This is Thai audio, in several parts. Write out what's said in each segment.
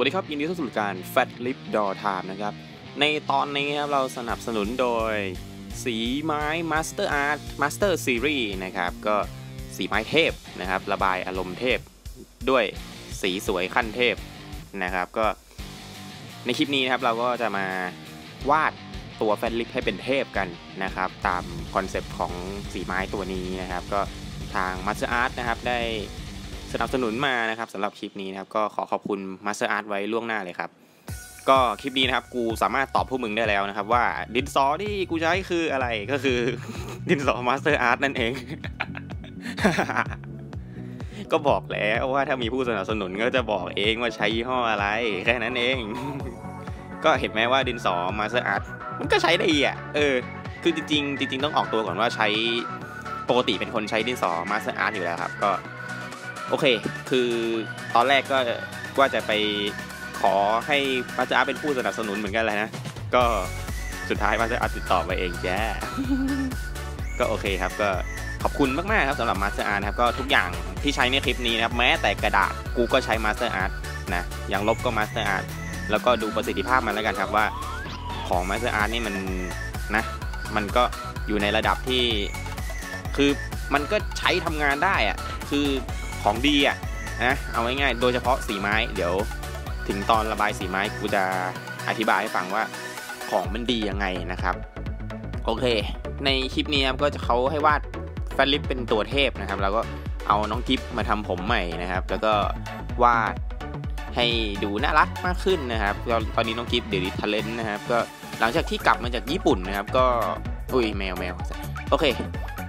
วัสดีครับ ยินดีต้อนรับสู่การ Fat Lip Door Time นะครับ ในตอนนี้ครับเราสนับสนุนโดย สีไม้ Master Art Master Series นะครับ ก็สีไม้เทพนะครับ ระบายอารมณ์เทพด้วยสีสวยขั้นเทพนะครับ ก็ในคลิปนี้นะครับเราก็จะมาวาดตัวแฟตลิปให้เป็นเทพกันนะครับ ตามคอนเซปต์ของสีไม้ตัวนี้นะครับ ก็ทาง Master Art นะครับได้ สนับสนุนมานะครับสำหรับคลิปนี้นะครับก็ขอขอบคุณ Master Art ไว้ล่วงหน้าเลยครับก็คลิปนี้นะครับกูสามารถตอบพวกมึงได้แล้วนะครับ ว่าดินสอที่กูใช้คืออะไรก็คือ ดินสอ Master Art นั่นเอง ก็บอกแล้วว่าถ้ามีผู้สนับสนุนก็จะบอกเองว่าใช้ยี่ห้ออะไร แค่นั้นเอง ก็เห็นไหมว่าดินสอ Master Art มันก็ใช้ได้อะเออ คือจริงๆจริง ๆ ต้องออกตัวก่อนว่าใช้ปกติเป็นคนใช้ดินสอ Master Art อยู่แล้วครับ ก็ โอเค คือตอนแรกก็ว่าจะไปขอให้มาสเตอร์อาร์เป็นผู้สนับสนุนเหมือนกันเลยนะ ก็สุดท้ายมาสเตอร์อาร์ติดต่อมาเองแจ้ก็โอเคครับก็ขอบคุณมากๆครับสำหรับมาสเตอร์อาร์ตครับก็ทุกอย่างที่ใช้ในคลิปนี้นะครับแม้แต่กระดาษกูก็ใช้มาสเตอร์อาร์ตนะอย่างลบก็มาสเตอร์อาร์ตแล้วก็ดูประสิทธิภาพมันแล้วกันครับว่าของมาสเตอร์อาร์ตนี่มันนะมันก็อยู่ในระดับที่ คือมันก็ใช้ทำงานได้อะคือ ของดีอะนะเอาง่ายๆโดยเฉพาะสีไม้เดี๋ยว ถึงตอนระบายสีไม้กูจะอธิบายให้ฟังว่าของมันดียังไงนะครับ โอเค ในคลิปนี้ครับก็จะเขาให้วาดแฟลลิปเป็นตัวเทพนะครับ แล้วก็เอาน้องกิฟมาทำผมใหม่นะครับ แล้วก็วาดให้ดูน่ารักมากขึ้นนะครับ ตอนนี้น้องกิฟเดี๋ยวนี้ทเลนนะครับ ก็หลังจากที่กลับมาจากญี่ปุ่นนะครับ ก็ อุ้ยแมวแมวโอเค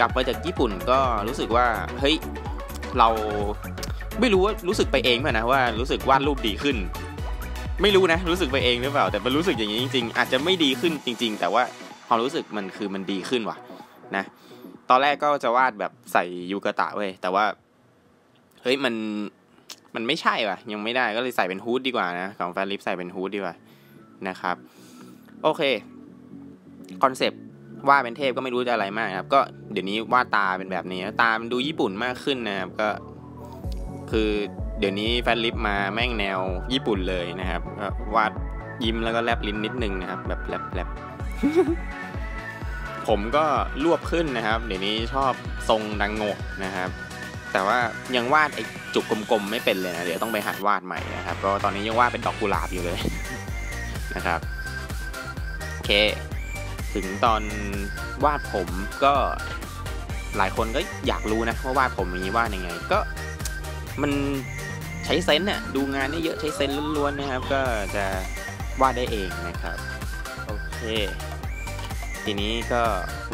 กลับมาจากญี่ปุ่นก็รู้สึกว่า เฮ้ย เราไม่รู้ว่ารู้สึกไปเองป่ะนะว่ารู้สึกวาดรูปดีขึ้น ไม่รู้นะรู้สึกไปเองหรือเปล่า แต่มันรู้สึกอย่างนี้จริง ๆ อาจจะไม่ดีขึ้นจริง ๆ แต่ว่าความรู้สึกมันคือมันดีขึ้นว่ะ นะ ตอนแรกก็จะวาดแบบใส่ยูกะตะเว้ยแต่ว่าเฮ้ยมันมันไม่ใช่ว่ะ ยังไม่ได้ก็เลยใส่เป็นฮูดดีกว่านะของแฟนลิปใส่เป็นฮูดดีกว่านะครับ โอเคคอนเซปต์ วาดเป็นเทพก็ไม่รู้จะอะไรมากครับ ก็เดี๋ยวนี้วาดตาเป็นแบบนี้ ตามันดูญี่ปุ่นมากขึ้นนะครับ ก็ คือเดี๋ยวนี้แฟนลิปมาแม่งแนวญี่ปุ่นเลยนะครับวาดยิ้มแล้วก็แลบลิ้นนิดนึงนะครับ แบบแลบแลบผมก็รวบขึ้นนะครับ เดี๋ยวนี้ชอบทรงดังโงกนะครับ แต่ว่ายังวาดไอ้จุกกลมๆไม่เป็นเลยนะ เดี๋ยวต้องไปหัดวาดใหม่นะครับ ก็ตอนนี้ยังวาดเป็นดอกกุหลาบอยู่เลยนะครับ โอเค ถึงตอนวาดผมก็หลายคนก็อยากรู้นะว่าวาดผมอย่างนี้วาดยังไง ก็มันใช้เซนส์น่ะดูงานได้เยอะใช้เซนส์ล้วนๆนะครับ ก็จะวาดได้เองนะครับโอเคทีนี้ก็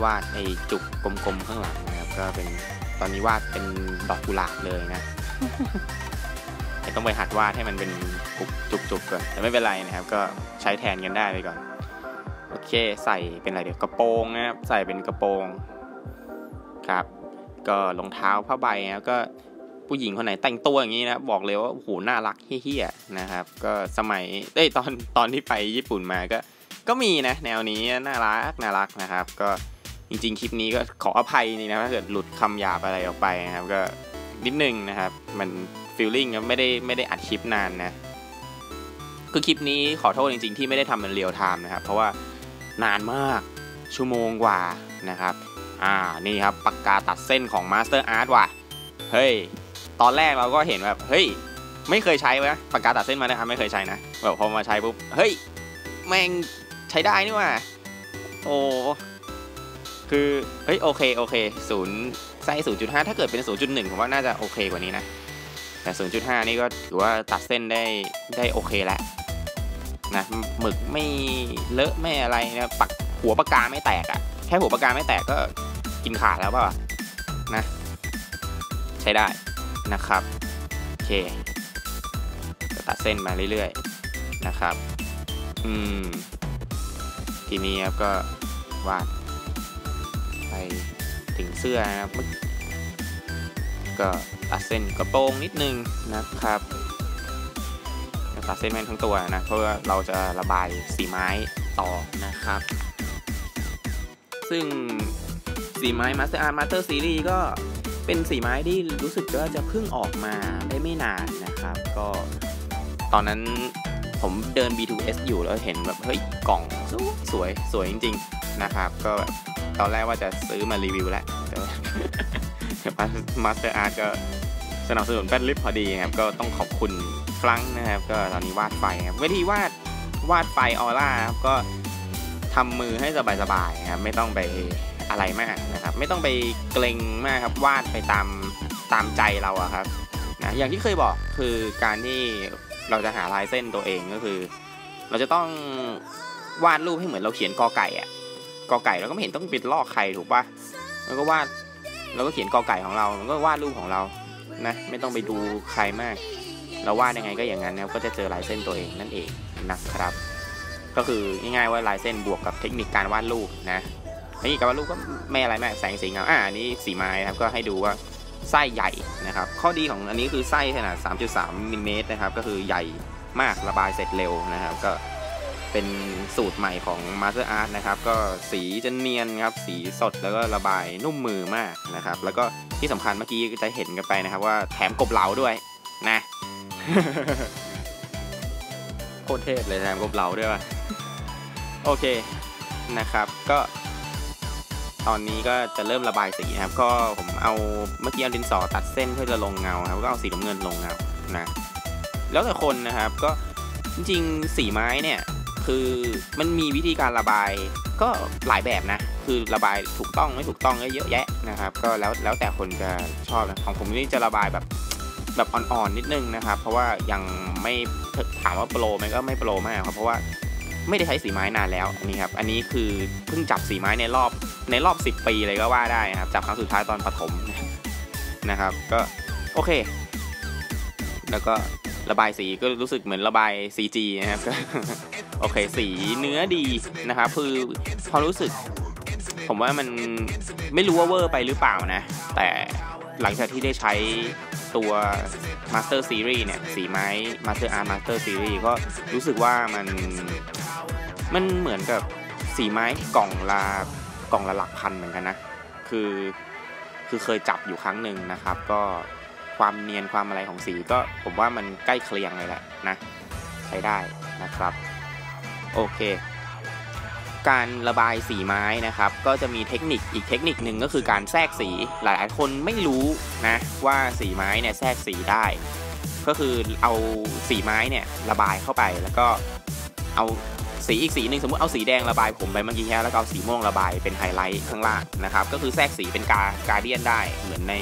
วาดไอ้จุกกลมๆข้างหลังนะครับ ก็เป็นตอนนี้วาดเป็นดอกกุหลาบเลยนะต้องไปหัดวาดให้มันเป็นจุกๆก่อนแต่ไม่เป็นไรนะครับ ก็ใช้แทนกันได้ไปก่อน โอเคใส่เป็นอะไรเดี๋ยวกระโปรงนะครับใส่เป็นกระโปรงครับ ก็รองเท้าผ้าใบนะก็ผู้หญิงคนไหนแต่งตัวอย่างนี้นะบอกเลยว่าโอ้โหน่ารักเฮี้ยๆนะครับ ก็สมัยเอ้ยตอนตอนที่ไปญี่ปุ่นมาก็ ก็มีนะแนวนี้น่ารักน่ารักนะครับ ก็จริงๆคลิปนี้ก็ขออภัยนี่นะถ้าเกิดหลุดคำหยาบอะไรออกไปนะครับก็นิดนึงนะครับ มันฟีลลิ่งก็ไม่ได้ไม่ได้อัดคลิปนานนะคือคลิปนี้ขอโทษจริงๆ ที่ไม่ได้ทำเป็นเรียลไทม์นะครับ เพราะว่า นานมาก ชั่วโมงกว่านะครับ อ่า นี่ครับปากกาตัดเส้นของ Master Art ว่ะ เฮ้ย ตอนแรกเราก็เห็นแบบ เฮ้ย ไม่เคยใช้ไหมปากกาตัดเส้นมานะครับไม่เคยใช้นะ แบบพอมาใช้ปุ๊บ เฮ้ย แม่งใช้ได้นี่ว่ะ โอ้ คือ เฮ้ย โอเค โอเคศูนย์ไซส์ศูนย์จุดห้าถ้าเกิดเป็นศูนย์จุดหนึ่งผมว่าน่าจะโอเคกว่านี้นะ แต่ศูนย์จุดห้านี่ก็ถือว่าตัดเส้นได้ได้โอเคแล้ว นะหมึกไม่เลอะไม่อะไรนะปักหัวปากกาไม่แตกอะ่ะแค่หัวปากกาไม่แตกก็กินขาดแล้วป่ะนะ ใช้ได้นะครับโอเคตัดเส้นมาเรื่อยๆนะครับ อืม ทีนี้ครับก็วาดไปถึงเสื้อนะครับก็ตัดเส้นกระโปรงนิดนึงนะครับ ตัดเส้นแม่นทั้งตัวนะเพราะว่าเราจะระบายสีไม้ต่อนะครับ ซึ่งสีไม้ Master Art Master Series ก็เป็นสีไม้ที่รู้สึกว่าจะเพิ่งออกมาได้ไม่นานนะครับ ก็ตอนนั้นผมเดิน B2S อยู่แล้วเห็นแบบเฮ้ยกล่องสวยสวยสวยจริง ๆ นะครับ ก็แบบตอนแรกว่าจะซื้อมารีวิวแล้วแต่ว่ามาสเตอร์อาร์ก็ สนับสนุนแป้นลิฟพอดีครับก็ต้องขอบคุณฟรังนะครับ ก็ตอนนี้วาดไฟครับวิธีวาดวาดไฟออร่าครับก็ทำมือให้สบายๆครับไม่ต้องไปอะไรมากนะครับ ไม่ต้องไปเกรงมากครับวาดไปตามตามใจเราอะครับนะอย่างที่เคยบอกคือการที่เราจะหาลายเส้นตัวเองก็คือ เราจะต้องวาดรูปให้เหมือนเราเขียนกอไก่อะกอไก่เราก็ไม่เห็นต้องปิดลอกใครถูกปะแล้วก็วาดเราก็เขียนกอไก่ของเราแล้วก็วาดรูปของเรา นะไม่ต้องไปดูใครมาก เราวาดยังไงก็อย่างนั้นนะก็จะเจอลายเส้นตัวเองนั่นเองนะครับ ก็คือง่ายๆว่าลายเส้นบวกกับเทคนิคการวาดรูปนะนิคการวาดรูปก็ไม่อะไรมากแสงสีเงาอ่าอันนี้สีไม้ครับก็ให้ดูว่าไส้ใหญ่นะครับ ข้อดีของอันนี้คือไส้ขนาด 3.3มิลลิเมตรนะครับก็คือใหญ่มากระบายเสร็จเร็วนะครับ ก็ เป็นสูตรใหม่ของ Master Art นะครับ ก็สีจะเนียนครับ สีสดแล้วก็ระบายนุ่มมือมากนะครับ แล้วก็ที่สำคัญเมื่อกี้จะเห็นกันไปนะครับว่าแถมกบเหลาด้วยนะโคตรเทพเลยแถมกบเหลาด้วยว่ะ โอเคนะครับก็ ตอนนี้ก็จะเริ่มระบายสีนะครับ ก็ผมเอาเมื่อกี้เอาดินสอตัดเส้นเพื่อจะลงเงาครับก็เอาสีน้ำเงินลงเงานะแล้วแต่คนนะครับก็จริงๆสีไม้เนี่ย คือมันมีวิธีการระบายก็หลายแบบนะ คือระบายถูกต้องไม่ถูกต้องก็เยอะแยะนะครับ ก็แล้วแล้วแต่คนจะชอบนะของผมนี่จะระบายแบบแบบอ่อนๆนิดนึงนะครับ เพราะว่ายังไม่ถามว่าโปรไหมก็ไม่โปรมากครับเพราะว่าไม่ได้ใช้สีไม้นานแล้วอันนี้ครับ อันนี้คือเพิ่งจับสีไม้ในรอบในรอบ 10 ปีเลยก็ว่าได้นะครับ จับครั้งสุดท้ายตอนปฐมนะครับ ก็โอเค แล้วก็ระบายสีก็รู้สึกเหมือนระบาย CG นะครับ โอเค สีเนื้อดีนะครับคือพอรู้สึก ผมว่ามันไม่รู้ว่าเวอร์ไปหรือเปล่านะ แต่หลังจากที่ได้ใช้ตัว Master Series เนี่ย สีไม้ Master Art Master Series ก็รู้สึกว่ามันมันเหมือนกับสีไม้กล่องละกล่องละหลักพันเหมือนกันนะ คือคือเคยจับอยู่ครั้งหนึ่งนะครับ ก็ความเนียนความอะไรของสีก็ผมว่ามันใกล้เคียงเลยแหละนะ ใช้ได้นะครับ โอเค การระบายสีไม้นะครับ ก็จะมีเทคนิคอีกเทคนิคหนึ่งก็คือการแทรกสีหลายๆคนไม่รู้นะว่าสีไม้เนี่ยแทรกสีได้ ก็คือเอาสีไม้เนี่ยระบายเข้าไปแล้วก็เอาสีอีกสีหนึ่งสมมติเอาสีแดงระบายผมไปเมื่อกี้แล้วก็เอาสีม่วงระบายเป็นไฮไลท์ข้างล่างนะครับ ก็คือแทรกสีเป็นกาการเดียนได้เหมือนใน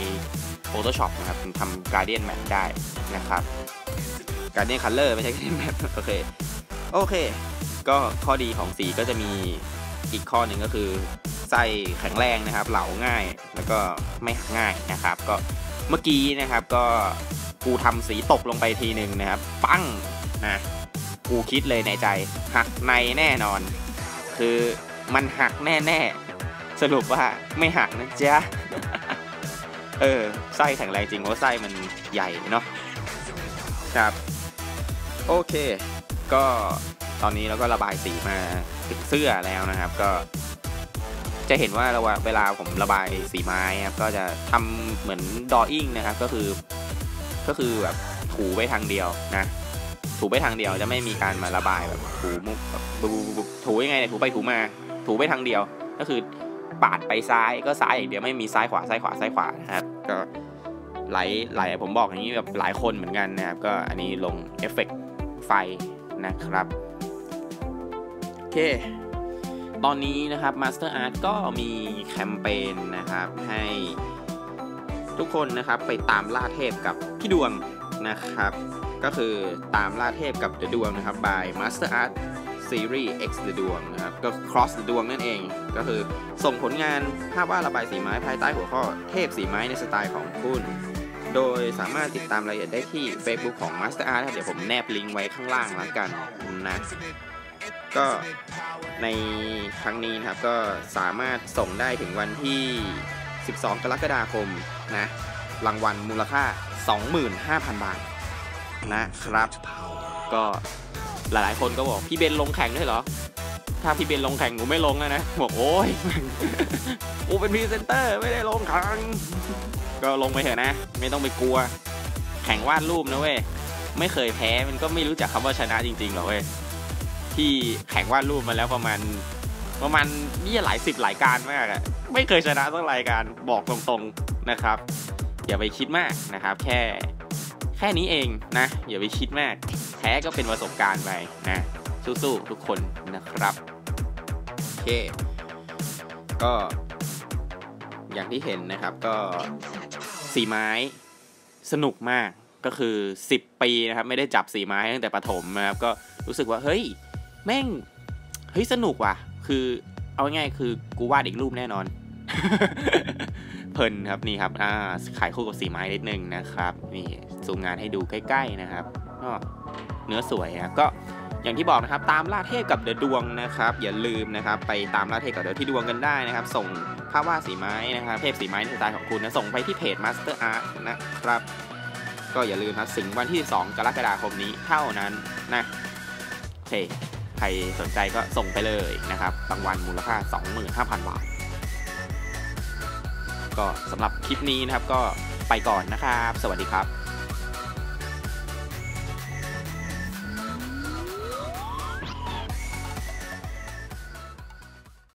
Photoshop นะครับทำการเดียนแมทได้นะครับการเดียนคัลเลอร์ไม่ใช่การเดียนแมทโอเคโอเค ก็ข้อดีของสีก็จะมีอีกข้อหนึ่งก็คือไส้แข็งแรงนะครับ เหลาง่ายแล้วก็ไม่หักง่ายนะครับ ก็เมื่อกี้นะครับก็กูทำสีตกลงไปทีหนึ่งนะครับ ปั้งนะกูคิดเลยในใจ หักในแน่นอน คือมันหักแน่ๆ สรุปว่าไม่หักนะจ๊ะเออไส้แข็งแรงจริงเพราะไส้มันใหญ่เนาะครับ โอเค ก็ ตอนนี้เราก็ระบายสีมาถึงเสื้อแล้วนะครับ ก็ จะเห็นว่าเวลาผมระบายสีไม้ครับก็จะทำเหมือนดออิ่งนะครับ ก็คือ ก็คือแบบถูไปทางเดียวนะถูไปทางเดียวจะไม่มีการมาระบายแบบถูมุกแบบถูยังไงเนี่ยถูไปถูมา ถูไปทางเดียว ก็คือปาดไปซ้ายก็ซ้ายอย่างเดียวไม่มีซ้ายขวาซ้ายขวาซ้ายขวานะครับก็หลไหลายผมบอกอย่างนี้แบบหลายคนเหมือนกันนะครับ ก็อันนี้ลงเอฟเฟกไฟนะครับ เค ตอนนี้นะครับ Master Art ก็มีแคมเปญนะครับ ให้ทุกคนนะครับไปตามล่าเทพกับพี่ดวงนะครับ ก็คือตามล่าเทพกับ The ดวงนะครับ by Master Art Series X The ดวงนะครับ ก็ Cross The ดวงนั่นเอง ก็คือส่งผลงานภาพวาดระบายสีไม้ภายใต้หัวข้อเทพสีไม้ในสไตล์ของคุณโดยสามารถติดตามรายละเอียดได้ที่ Facebook ของ Master Art เดี๋ยวผมแนบลิงก์ไว้ข้างล่างแล้วกันนะ ก็ในครั้งนี้นะครับก็สามารถส่งได้ถึงวันที่ 12 กรกฎาคมนะรางวัลมูลค่า 25,000 บาทนะครับ ก็หลายๆ คนก็บอกพี่เบนลงแข่งด้วยเหรอ ถ้าพี่เบนลงแข่งหนูไม่ลงแล้วนะบอกโอ้ยกูเป็นพรีเซนเตอร์ไม่ได้ลงแข่งก็ลงไปเถอะนะ ไม่ต้องไปกลัว แข่งวาดรูปนะเว้ยไม่เคยแพ้มันก็ไม่รู้จักคำว่าชนะจริงๆหรอกเว้ย ที่แข่งวาดรูปมาแล้วประมาณ ประมาณนี่หลายสิบหลายการมากอะไม่เคยชนะสักรายการบอกตรงๆนะครับ อย่าไปคิดมากนะครับ แค่แค่นี้เองนะ อย่าไปคิดมากแพ้ก็เป็นประสบการณ์ไปนะสู้ๆทุกคนนะครับโอเค ก็อย่างที่เห็นนะครับก็สีไม้สนุกมากก็คือ 10 ปีนะครับ ไม่ได้จับสีไม้ตั้งแต่ประถมนะครับ ก็รู้สึกว่า เฮ้ย แม่ง เฮ้ย สนุกว่ะ คือเอาง่ายๆคือกูวาดอีกรูปแน่นอน เพลินครับนี่ครับ อ่า ขายคู่กับสีไม้นิดนึงนะครับ นี่ซูมงานให้ดูใกล้ๆนะครับก็เนื้อสวยนะก็อย่างที่บอกนะครับตามล่าเทพกับเดอะดวงนะครับ อย่าลืมนะครับ ไปตามล่าเทพกับเดอะที่ดวงกันได้นะครับ ส่งภาพวาดสีไม้นะครับ เทพสีไม้ในสไตล์ของคุณนะส่งไปที่เพจ Master Art นะครับ ก็อย่าลืมนะสิงวันที่ 2 กรกฎาคมนี้เท่านั้นนะโอเค ครสนใจก็ส่งไปเลยนะครับรางวัลมูลค่า 25,000 บาท ก็สำหรับคลิปนี้นะครับก็ไปก่อนนะครับ สวัสดีครับ